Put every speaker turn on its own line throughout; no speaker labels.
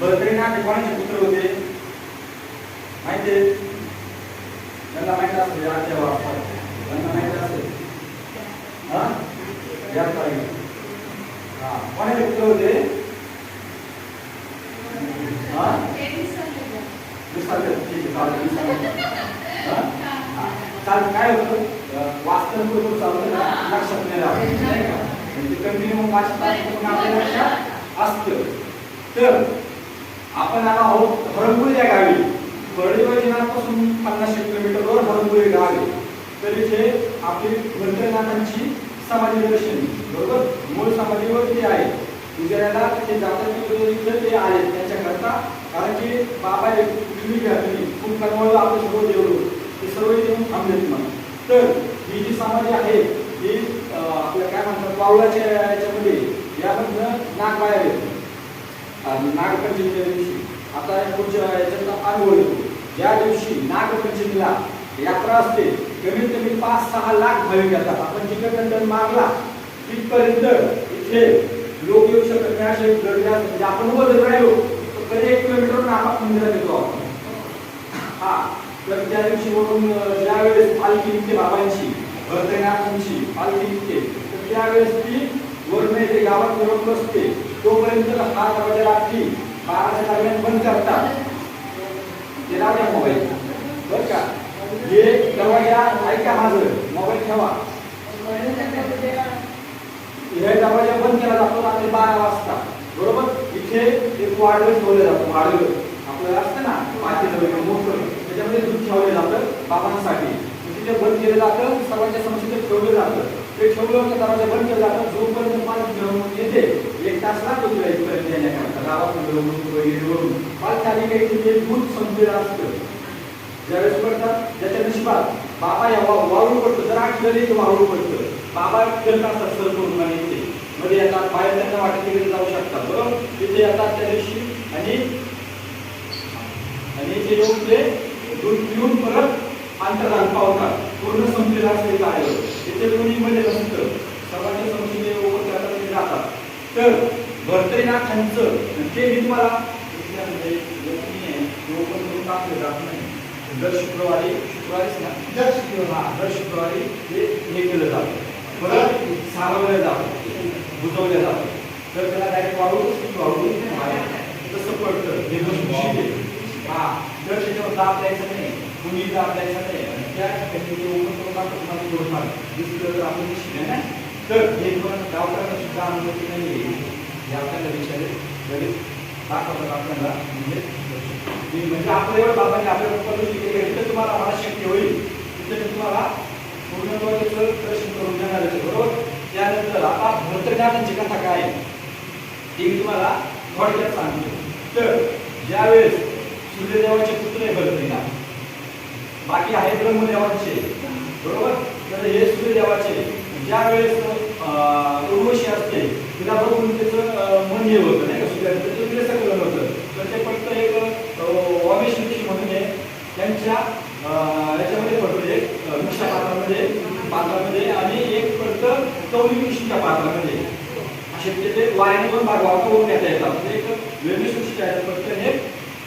बद्रीनाथ हे कोणाचे पुत्र होते? माहिती त्यांना माहीत असेल या तेव्हा त्यांना माहिती असेल. हा? या ताई. हा. कोणाचे पुत्र होते? हा? विसरले ठीक आहे चालेल विसरले चालेल काय होतं? अं, वाचन चालतं लक्षात नाही राहत. नाही का? म्हणजे कंटिन्यू वाचता असतं आपल्या लक्षात असतं. तर आपण आलो आहोत हरंगुळी या गावी. बर्डी वैजनाथपासून पन्नासशे किलोमीटरवर हरंगुळी गाव आहे. तर इथे आपली मंत्रनाथांची समाधी दर्शन बरोबर? मूळ समाधीवरती आहे. उजेडाला ते जातात ते आहेत त्यांच्याकरता कारण की बाबा एक तुम्ही घ्या तुम्ही. खूप कनवळ आपलं सर्व देवलो ते सर्व इथे येऊन थांबले तुम्हाला. तर ही जी समाधी आहे ही आपल्या काय म्हणतात पावलाच्या याच्यामध्ये यामधनं नाग बाहेर येतो नागपंचमीच्या दिवशी. आता पुढच्या याच्यात अनुभव येतो ज्या दिवशी नागपंचमीला यात्रा असते कमीत कमी पाच सहा लाख भाविक येतात. आपण टिकटबंधन मारला तिथपर्यंत इथे लोक येऊ शकत नाही असे गर्दी म्हणजे आपण उभं जर राहिलो तर कधी एक किलोमीटर नाका मंदिरात येतो आपण. हा. तर त्या दिवशी म्हणून ज्यावेळेस पालखी निघते बाबांची भरतनाथांची पालखी निघते तर त्यावेळेस ती वरून येते गावात मिळून बसते. तोपर्यंत हा दरवाजा रात्री बाराच्या दरम्यान बंद करतात. ते राहते मोबाईल बर का? हे दरवाजा ऐका माझं? मोबाईल ठेवा. हे दरवाजा बंद केला जातो रात्री बारा वाजता. बरोबर? इथे एक वाढवं ठेवलं जातं. वाढलं आपलं असतं ना मातीचं वगैरे मोठं त्याच्यामध्ये दूध ठेवलं जातं बाबांसाठी. तिथे बंद केलं जातं सर्वांच्या समोर ठेवलं जातं. ते ठेवलं तर दरवाजा बंद केलं जातं. जोपर्यंत पाणी येते एक तास लागतो येण्याकरता गावात वगैरे काही दूध संपलेलं असतं ज्यावेळेस पडतात त्याच्या नशिबात बाबा या वाळू पडतो जरा आठ गेले वाळू पडतं बाबा असतात सर करून इथे मध्ये येतात बाहेर त्यांना वाटत तिकडे जाऊ शकतात बरोबर तिथे येतात त्या दिवशी आणि आणि इथे लोक ते दूध पिऊन परत अंतराल पावतात पूर्ण संपलेलं असते काय तिथे कोणी मध्ये नसतं सर्वांच्या समोर ओपन करतात ते जातात तर भरतरीनाथांचं ते मी तुम्हाला ते जात नाही. दर शुक्रवारी शुक्रवारीच ना दर शुक्रवारी. दर शुक्रवारी हे हे केलं जातं. परत सारवलं जातं बुजवलं जातं. तर त्याला डायरेक्ट वाळू वाळू तसं पडतं. हे. हा जर त्याच्यावर दाब द्यायचा नाही. कुणी दाब द्यायचा नाही. आणि त्या ठिकाणी ते टाकतं तुम्हाला दिसलं तर आपण शिकले ना तर हे पण गावकऱ्यांना सुद्धा अनुमती नाही आहे. हे आपल्याला दाखवतात आपल्याला. म्हणजे म्हणजे आपल्या एवढं बाबांनी आपल्याला पद्धती केली आहे, तुम्हाला मला शक्य होईल. तिथे मी तुम्हाला पूर्णत्वाचं प्रश्न करून देणार आहे बरोबर? त्यानंतर आता भरतज्ञानाची कथा काय ती मी तुम्हाला थोडक्यात सांगतो. तर ज्यावेळेस सूर्यदेवाचे पुत्र आहे भरतज्ञान बाकी आहे ब्रह्मदेवांचे बरोबर? तर हे सूर्यदेवाचे ज्या वेळेस उर्वशी असते तिला बघून त्याचं मन हे होतं नाही का? सुद्धा त्याचं विरसकलन होतं. तर ते फक्त एक अं, वामेश ऋषी म्हणून आहे त्यांच्या याच्यामध्ये पडतो एक अं, पात्रामध्ये पात्रामध्ये आणि एक फक्त कौली ऋषीच्या पात्रामध्ये. असे ते ते वाऱ्याने पण भाग वापरून घेता येतात. म्हणजे एक वेगळी सृष्टी आहे फक्त हे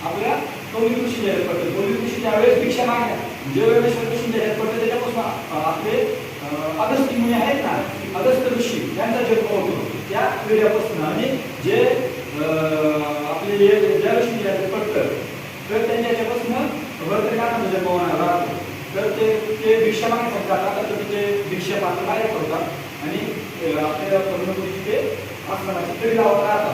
आपल्या कौली ऋषी जाहीर पडतं कौली ऋषी ज्यावेळेस भिक्षा मागण्या जे वेळेस ऋषीच्या जाहीर पडतं त्याच्यापासून आपले अं, मुनी आहेत ना अगस्त ऋषी यांचा जन्म होतो. त्या पिढ्यापासून आणि जे अं, आपले जे ज्या ऋषी पडतं तर त्यांच्या ह्याच्यापासून भरतनाथाचा जन्म होणार राहतो. तर ते ते भिक्षा मागण्यासाठी आता तर ते भिक्षा पात्र बाहेर पडतात आणि आपल्या परमपुरीची ते आसमानाची तरी लावत राहतात.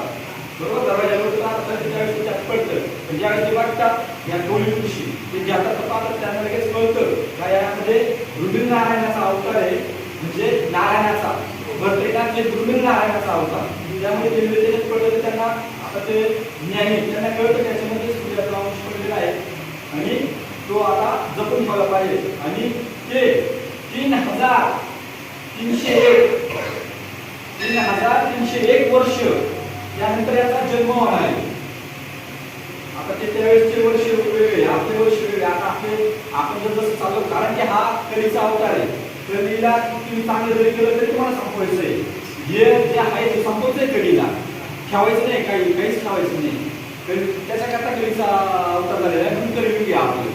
बरोबर? दरवाजावर राहतात तर त्यावेळेस त्यात पडतं. पण ज्यावेळेस ते वाटतात या दोन्ही ऋषी ते ज्याचा पाहतात त्यांना लगेच कळतं का यामध्ये रुबिल नारायणाचा अवतार आहे म्हणजे नारायणाचा. भरतनाथ हे दुर्मिळ नारायणाचा अवतार. त्यामुळे ते त्याच्यात पडलं त्यांना आता ते ज्ञानी त्यांना कळतं त्याच्यामध्ये सूर्याचा अंश पडलेला आहे. आणि तो आता जपून बघा पाहिजे. आणि ते तीन हजार तीनशे एक तीन हजार तीनशे एक वर्ष यानंतर याचा जन्म होणार आहे. आता ते त्यावेळेसचे वर्ष वेगळे आपले वर्ष वेगळे. आता आपले आपण जर जसं चाललो कारण की हा कलीचा अवतार आहे. कलीला तुम्ही चांगलं जरी केलं तरी तुम्हाला संपवायचं आहे हे जे आहे ते संपवतंय कलीला. ठेवायचं नाही काही काहीच ठेवायचं नाही. त्याच्याकरता कळीचा अवतार झालेला आहे म्हणून कळी आपले.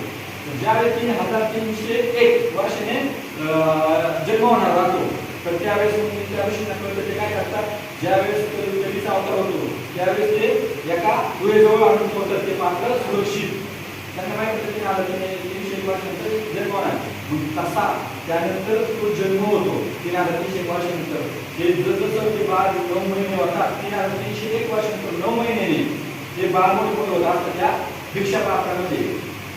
ज्यावेळेस तीन हजार तीनशे एक वर्षाने अं, जन्म होणार राहतो तर त्यावेळेस मग त्या ऋषींना कळतं ते काय करतात? ज्यावेळेस नदीचा अवतार होतो त्यावेळेस ते एका गुहेजवळ आणून ठेवतात. ते पात्र सुरक्षित. त्यांना माहिती होतं की तिने तीनशे एक वर्षानंतर जन्म आहे मग तसा त्यानंतर तो जन्म होतो तीन हजार तीनशे एक वर्षानंतर ते जसं ते बाळ नऊ महिने होतात तीन हजार तीनशे एक वर्षानंतर नऊ महिने ते बाळ मोठं मोठे होत असतं त्या भिक्षा प्राप्तामध्ये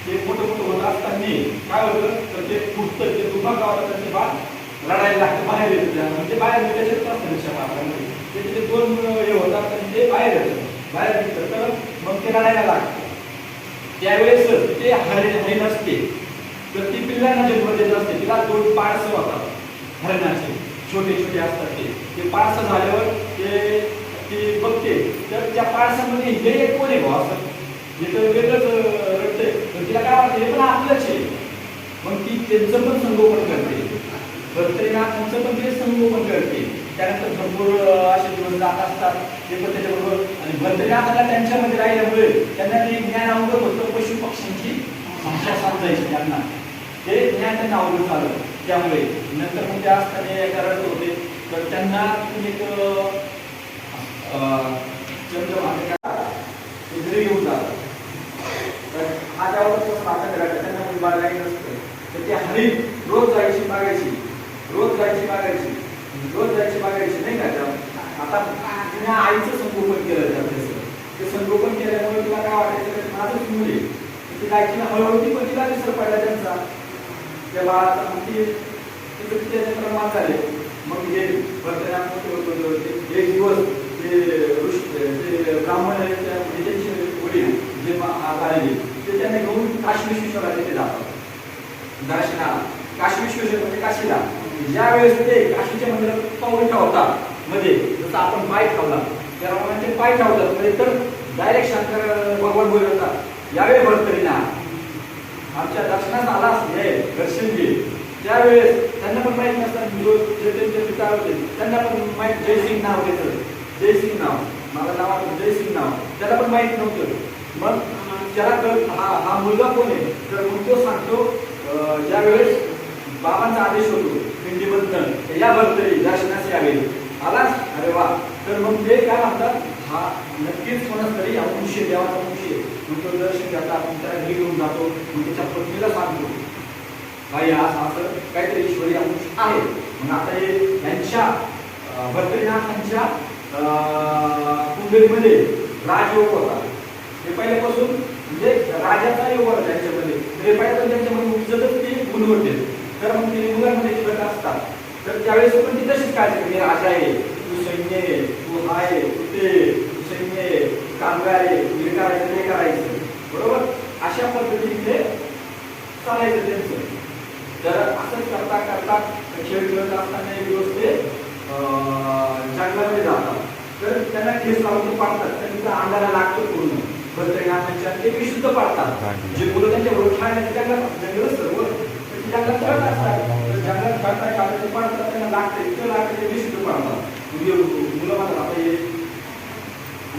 ते मोठं मोठं होत असताना काय होतं? तर ते फुटतं ते दुभाग गावाला तर ते बाळ. लढायला लागतं बाहेर येतं त्या म्हणजे बाहेर येतं त्याच्यात असतं भिक्षा प्राप्तामध्ये त्याचे दोन हे होतात आणि ते बाहेर येतं बाहेर येतं तर मग ते लढायला लागतं. त्यावेळेस ते हरे हरिण असते तर ती पिल्लांना जन्म देत असते तिला दोन पार्स होतात. हरणाचे छोटे छोटे असतात ते. ते पार्स झाल्यावर ते ती बघते. तर त्या पाडसामध्ये हे एक कोण आहे भाऊ असं? हे तर वेगळंच रडते तर तिला काय वाटतं? हे पण आपलंच आहे. मग ती त्यांचं पण संगोपन करते. भरतरीनाथांचं पण ते संगोपन करते त्यानंतर भरपूर असे दिवस जात असतात. ते पण त्याच्याबरोबर. आणि भरतरीनाथाला त्यांच्यामध्ये राहिल्यामुळे त्यांना ते ज्ञान अवगत होतं. पशु पक्ष्यांची भाषा समजायची त्यांना. ते ज्ञान त्यांना अवगत झालं. त्यामुळे नंतर मग त्या असताना एका रडत होते. तर त्यांना एक अं, चंद्रभागा ते घेऊन जातात तर हा त्यावर त्यांना मुली बाळ असतं. नसतं तर ते हरित रोज जायची मागायची. रोज जायची मागायची. रोज जायची मागायची नाही का? त्या आता तिने आईचं संगोपन केलं त्या ते संगोपन केल्यामुळे तुला काय वाटायचं माझंच मुली ती जायची ना हळूहळू पण तिला विसर पडला त्यांचा. त्या बाळाचा मग ती तिचं तिथे प्रमाण झाले मग हे वर्तनात मोठे होते एक दिवस ते ऋषी ते ब्राह्मण आहेत त्या म्हणजे त्यांचे वडील जे आज आलेले ते त्यांना घेऊन काशी विश्वेश्वरा तिथे जातात. दर्शनाला. काशी विश्वेश्वर म्हणजे काशीला. ज्यावेळेस ते काशीच्या मंदिरात पाऊल ठेवतात मध्ये जसं आपण पाय ठेवला त्या ते पाय ठेवतात म्हणजे तर डायरेक्ट शंकर भगवान होता यावेळी भरतरी ना आमच्या दर्शनात आला हे दर्शन घे. त्यावेळेस त्यांना पण माहीत नसतात जो जे पिता होते. त्यांना पण माहीत जयसिंग नाव त्याचं जयसिंग नाव. माझं नाव आहे जयसिंग नाव. त्याला पण माहीत नव्हतं. मग त्याला कळ हा हा मुलगा कोण आहे? तर मग तो सांगतो अं, ज्यावेळेस बाबांचा आदेश होतो पिंडीबद्दल या भक्तरी दर्शनास यावे आलास? अरे वा. तर मग ते काय म्हणतात? हा नक्कीच कोणाच तरी अंशी देवाचा अंशी आहे. मग तो दर्शन घेता आपण त्याला घरी घेऊन जातो. मग त्याच्या पत्नीला सांगतो. काही आज असं काहीतरी ईश्वरी अंश आहे. मग आता हे यांच्या अं, कुंडलीमध्ये राजयोग होता. हे पहिल्यापासून म्हणजे राजाचा योग होता त्यांच्यामध्ये. हे पहिल्यापासून त्यांच्यामध्ये उपजतच ते गुण होते तर मग ते मुलांमध्ये शिकत असतात तर त्यावेळेस पण ती तशीच काळजी करते, मी राजा आहे तू सैन्य आहे तू हा आहे तू ते तू सैन्य आहे कामगार आहे हे करायचं ते करायचं. बरोबर? अशा पद्धतीने ते चालायचं त्यांचं. तर असंच करता करता खेळ खेळत असताना एक दिवस ते अं, जंगलामध्ये जातात. तर त्यांना केस लावून पाडतात. त्यांचा अंगाला लागतो पूर्ण. बंद ते विशुद्ध पाडतात. जे मुलं त्यांच्या बरोबर खेळण्याचे जंगलात जंगल सर्व असतात तर जंगलात खेळता ते पाडतात त्यांना लागते इतकं लागतं ते विशुद्ध पाडतात म्हणजे मुलं म्हणतात आता हे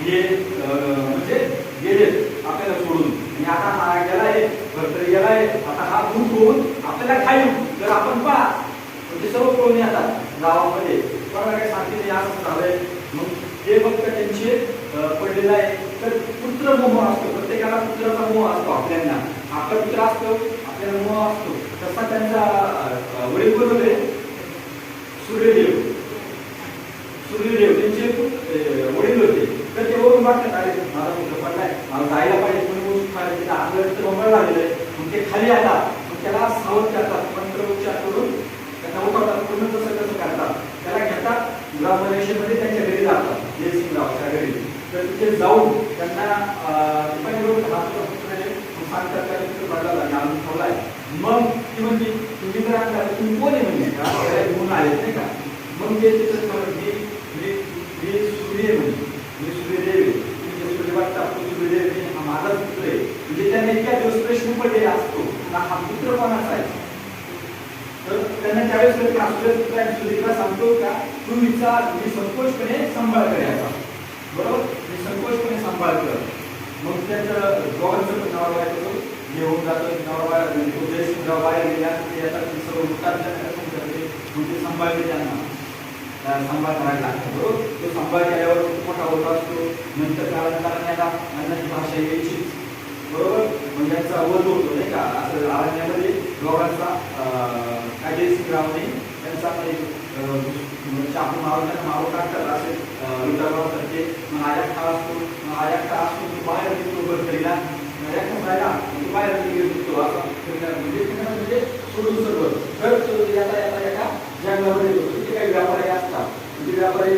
हे म्हणजे गेले आपल्याला सोडून आणि आता हा गेलाय भरतरी गेलाय आता हा भूत होऊन आपल्याला खाईल तर आपण पळा म्हणजे सर्व पळून येतात गावामध्ये कोणाला काही सांगते नाही असं झालंय मग ते फक्त त्यांचे पडलेलं आहे तर पुत्र मोह असतो प्रत्येकाला पुत्राचा मोह असतो आपल्याला. आपला पुत्र असतो आपल्याला मोह असतो तसा त्यांचा वडील कोण होते सूर्यदेव सूर्यदेव त्यांचे वडील होते तर ते वरून वाटतात अरे माझा मुलगा पडलाय मला जायला पाहिजे कोणी गोष्ट पाहिजे तिला अंगावर तर मंगळ लागलेलं आहे मग ते खाली आला मग त्याला सावध करतात मंत्र उच्चार करून त्यांना उठवतात पूर्ण तसं कसं करतात त्याला घेतात ग्रामरेषेमध्ये त्यांच्या घरी जातात जयसिंगरावच्या घरी तर तिथे जाऊन त्यांना अं, ते पहिले मग पडला जागा आणून ठेवलाय. मग ती म्हणजे तुम्ही जर आणला तर तुम्ही कोण आहे म्हणजे का त्याला घेऊन आले नाही का? मग ते तिथं मी मी मी सूर्य म्हणजे मी सूर्यदेव सूर्यदेव हा माझा पुत्र आहे. म्हणजे इतक्या दिवस प्रश्न पडलेला असतो. हा पुत्र कोणाचा आहे? तर त्यांना त्यावेळेस कळते, सांगतो का तू विचार मी संकोचपणे सांभाळ करायचा बरोबर? मी संकोचपणे सांभाळ कर मग त्याचं दोघांचं पण नाव बाहेर हे होऊन जातं नाव बाहेर तो जयसिंगराव बाहेर ते ते सर्व मग ते सांभाळले त्यांना त्या सांभाळ करायला बरोबर? तो सांभाळ केल्यावर खूप मोठा होत असतो. नंतर कारणकारण्याला याला अन्नाची भाषा यायची. बरोबर? म्हणजे त्यांचा वध होतो नाही का? असं अरण्यामध्ये दोघांचा अं, राव नाही त्यांचा काही अं, चाकू म्हणजे मारून त्यांना मारून टाकतात असे विदर्भासारखे मग आयात खा असतो. मग आया खा असतो तो बाहेर निघतो बरतरीला आया खा राहिला मग तो बाहेर निघतो असा फिरणार म्हणजे फिरणार म्हणजे सोडून सर्व तर तो येता येता एका जंगलामध्ये येतो तिथे काही व्यापारी असतात म्हणजे व्यापारी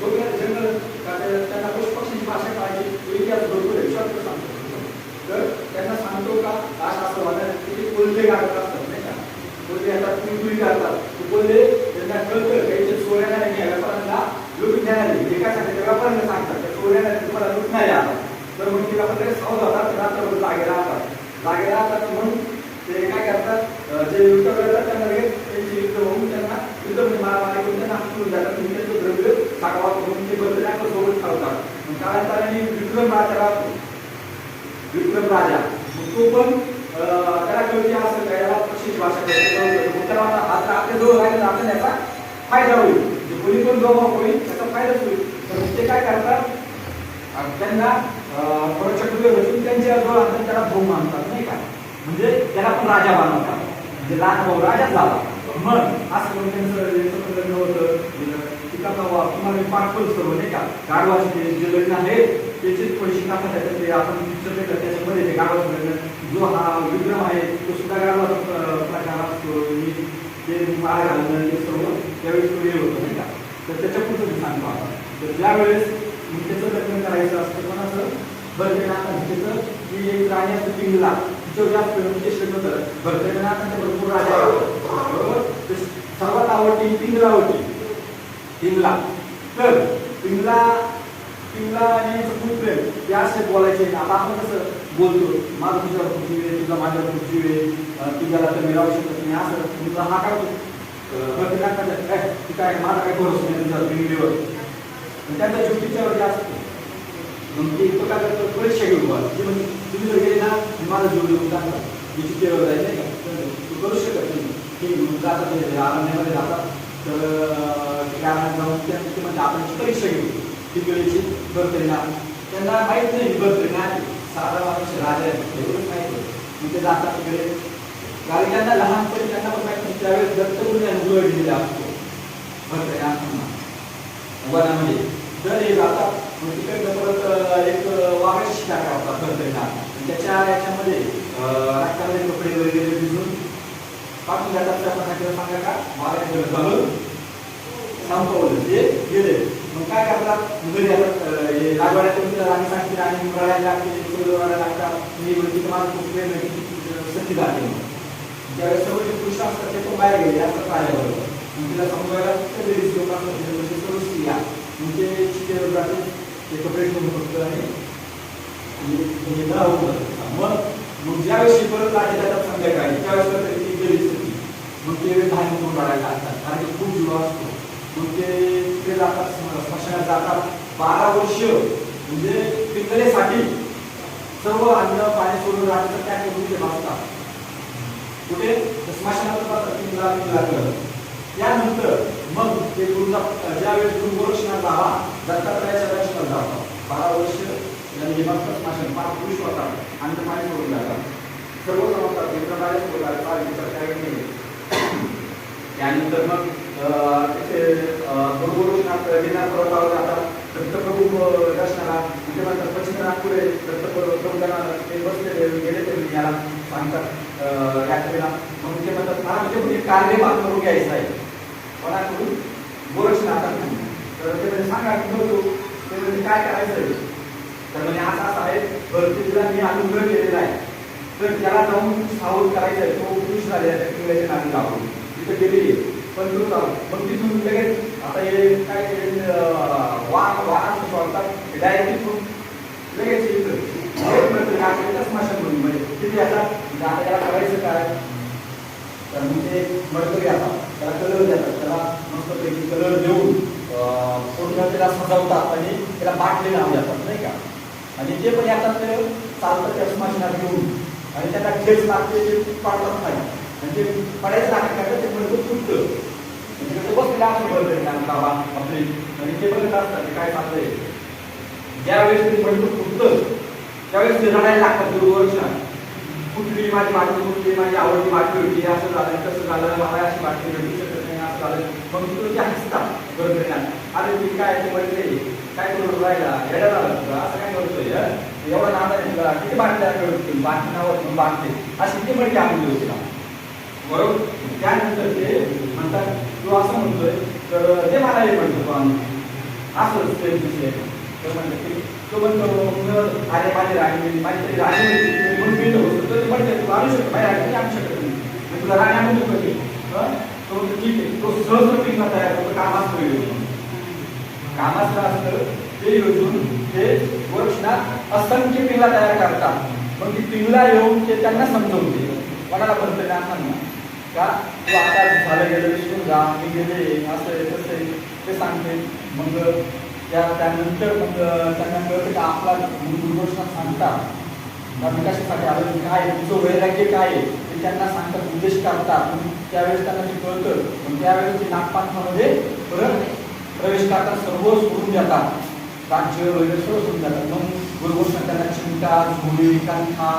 बघूया जंगल का ते- त्यांना पशुपक्षीची भाषा काढायची तो इतिहास भरपूर आहे शब्द सांगतो तर त्यांना सांगतो का असं असं वाटत किती कोल्हे काढत असतात नाही का कोल्हे आता कुळकुळी काढतात ते कोल्हे त्यांना कळतं काही चोऱ्याला नाही घ्या व्यापाऱ्यांना लुटण्याला एकासाठी त्या व्यापाऱ्यांना सांगतात त्या चोऱ्याला तुम्हाला लुटणारे आहात तर मग ते व्यापारी सावध होतात रात्रभर जागे राहतात जागे राहतात म्हणून ते काय करतात अं, जे युद्ध करतात त्यांना लगेच त्यांची युद्ध होऊन त्यांना युद्ध म्हणजे मारामारी करून त्यांना हाकलून जातात म्हणजे त्यांचं द्रव्य साठवा करून ते बदल सोबत ठेवतात मग कालांतराने विक्रम राजाला विक्रम राजा. तो पण अं, त्याला कळते असं काय याला भाषा कळते. मग त्याला म्हणतात, आता आपल्या राहिलं आपल्याला याचा फायदा होईल. जे कोणी पण जवळ होईल त्याचा फायदाच होईल. तर ते काय करतात? त्यांना अं, थोडं रचून त्यांच्या जवळ आणतात त्याला भाऊ मानतात नाही का? म्हणजे त्याला पण राजा बनवतात म्हणजे लहान भाऊ राजा झाला. मग असं करून त्यांचं यांचं पण लग्न होतं तिका तुम्हाला पाठवलं सर्व नाही का? गाढवाचे जे लग्न आहे त्याचे थोडीशी कथा त्याच्यात ते आपण पिक्चर देखत त्याच्यामध्ये ते गाढवाचं लग्न जो हा विक्रम आहे तो सुद्धा गाढवाचा प्रकार असतो. आणि ते माळ घालणं ते सर्व त्यावेळेस तो वेळ होतो नाही का? तर त्याच्या पुढचं मी सांगतो आता. तर ज्यावेळेस त्याचं लग्न करायचं असतं पण असं भरतेनाथ त्याचं की एक राणी असते पिंगला. तिच्यावर जास्त विशेष लग्न करत भरपूर राजा बरोबर? सर्वात आवडती पिंगला होती. पिंगला. तर पिंगला पिंगला आणि याचं खूप प्रेम ते असे बोलायचे. आता आपण कसं बोलतो माझं तुझ्यावर खूप वेळ तुझा माझ्यावर खूप जीव आहे तर मी राहू शकत नाही असं तुमचा हा काय काय माझा काय भरोसा नाही तुझ्या पिंगलीवर त्यांचा जीव तिच्यावर जास्त मग ते इतकं काय करतो परीक्षा घेऊन बघा ती म्हणजे तुम्ही जर गेले ना माझा जीव घेऊन टाकला मी नाही का? तर तू करू शकत नाही. मग जातात ते जातात. तर अं, जाऊन त्या- ते म्हणतात आपण परीक्षा घेऊ तिकडेची बर्तरीना त्यांना माहीत नाही बर्तरीना साधा माणूस राजा आहे. एवढंच माहिती आहे. मग जातात तिकडे. कारण त्यांना लहानपणी त्यांना पण माहिती नाही, त्यावेळेस दत्तगुरूने अनुभव दिलेला असतो. बर्तरीना वनामध्ये तर हे जातात मग तिकडनं परत एक वाघाची शिकार करतात बर्तरीना त्याच्या याच्यामध्ये रक्तामध्ये कपडे वगैरे भिजून पाठवून जातात आपण पटाकीला सांगा का? वाघाच्या घालून संपवलं ते गेले. मग काय करतात घरी येतात राजवाड्यातून राणी सांगते आणि रडायला लागते सोडवायला लागतात. मी म्हणजे तुम्हाला खूप वेळ आहे सती जाते ज्यावेळेस सर्व जे पुरुष असतात ते पण बाहेर गेले असतात राजाबरोबर मग तिला समजायला फक्त लेडीज लोक सर्व स्त्रिया म्हणजे ते चितेवर जाते ते कपडे घेऊन फक्त आणि मग मग ज्यावेळेस परत राजा जातात संध्याकाळी त्यावेळेस ती गेली मग ते धान्य करून रडायला लागतात. कारण की खूप जीव असतो. मग ते तिकडे जातात स्मशानात जातात. बारा वर्ष म्हणजे पिंगलेसाठी सर्व अन्न पाणी सोडून राहतात त्या करून ते वाचतात कुठे स्मशानात जातात पिंगला त्यानंतर मग ते गुरुचा ज्यावेळेस गुरु गोरक्षनाथ बाबा दत्तात्रयाच्या दर्शनात जातात बारा वर्ष यांनी स्मशान पाच पुरुष होतात अन्न पाणी सोडून जातात. सर्व समजतात मित्रराजे सोडतात काय विचार काही नाही. त्यानंतर मग अं, तिथे गुरुगोरक्षनाथ गिरनार जातात दत्तप्रभू दर्शनाला तिथे म्हणतात पश्चिम नागपुरे आहे दत्तप्रभू ते बसलेले गेले ते याला सांगतात यात्रेला. मग ते म्हणतात मला म्हणजे म्हणजे करून घ्यायचं आहे कोणाकडून? गोरक्षनाथाकडून. तर ते म्हणजे सांगा की बघू ते म्हणजे काय करायचं आहे? तर म्हणजे असं असं आहे भरतीला मी अनुग्रह केलेला आहे. तर त्याला जाऊन सावध करायचं आहे. तो पुरुष झालेला आहे किल्ल्याचे नावी लावून तिथे गेलेली आहे. पण तो जाऊन मग तिथून लगेच आता हे काय ते, अं, सोडतात डायरेक्ट तिथून लगेच इथं स्मशान म्हणून म्हणजे तिथे आता म्हणजे त्याला करायचं काय? तर मग ते मडकरी आता त्याला कलर देतात त्याला मस्तपैकी कलर देऊन अं, पूर्ण त्याला सजवतात आणि त्याला बाटली लावून जातात नाही का? आणि जे पण येतात ते चालतात त्या स्मशानात घेऊन. आणि त्याला ठेच लागते ते पाडतात नाही म्हणजे पडायचं लागत काय ते मजबूत तुटतं म्हणजे कसं बसलेलं असं बरं बाबा आपले आणि ते बघत असतात ते काय चाललंय? ज्यावेळेस ते मजबूत तुटतं त्यावेळेस ते रडायला लागतात दुर्वर्षात कुठली माझी माती कुठली माझी आवडती माती होती असं झालं तसं झालं मला अशी बाटली भेटू शकत नाही असं झालं. मग तुम्ही ते हसतात बरोबर ना अरे तुम्ही काय ते म्हणते? काय करू राहिला? येडा झाला तुला असं काय करतोय एवढा नादा आहे तुला किती बाटल्या कळतो बाटली बांधते. अशी ती म्हणजे आम्ही होती बरोबर त्यानंतर ते म्हणतात तू असं म्हणतोय तर ते मला हे म्हणतो तो आम्ही असंच ते विषय तर म्हणलं की तो म्हणतो मग अरे माझी राणी गेली माझी तरी राणी होती म्हणून मी इथं बसतो तर ते म्हणते तू आणू शकतो माझ्या राणी आणू शकत नाही तुला राणी आणू शकतो की तो म्हणतो ठीक आहे. तो सहज पिकला तयार करतो कामाच होईल कामाचं असतं ते योजून ते वर्षात असंख्य पिंगला तयार करतात. मग ती पिंगला येऊन ते त्यांना समजवते कोणाला म्हणतं ना का? तू आता झालं गेलं विसरून जा मी गेले असं आहे तसं आहे ते सांगते. मग त्या त्यानंतर मग त्यांना कळतं का आपला दुर्घटना सांगतात आम्ही कशासाठी आलो काय तुमचं तुझं वैराग्य काय आहे? ते त्यांना सांगतात उद्देश करतात त्यावेळेस त्यांना ते कळतं. मग त्यावेळेस ते नागपांथामध्ये परत प्रवेश करतात सर्व सोडून जातात राज्य वगैरे सर्व सोडून जातात मग गुरुगोष्ठ त्यांना चिंता झोळी कांथा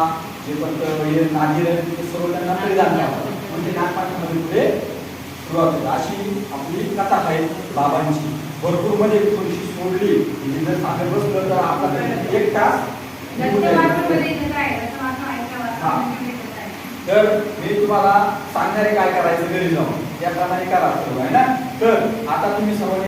जे पण ते ते सर्व त्यांना परिधान करतात म्हणजे नागपांथामध्ये पुढे सुरुवात होते अशी आपली कथा आहे बाबांची. भरपूरमध्ये थोडीशी सोडली. म्हणजे जर सांगत बसलं तर आपला एक तास. हा. तर मी तुम्हाला सांगणारे काय करायचं? घरी जाऊन. त्याप्रमाणे करा. सर्व, आहे ना? तर आता तुम्ही सर्वांनी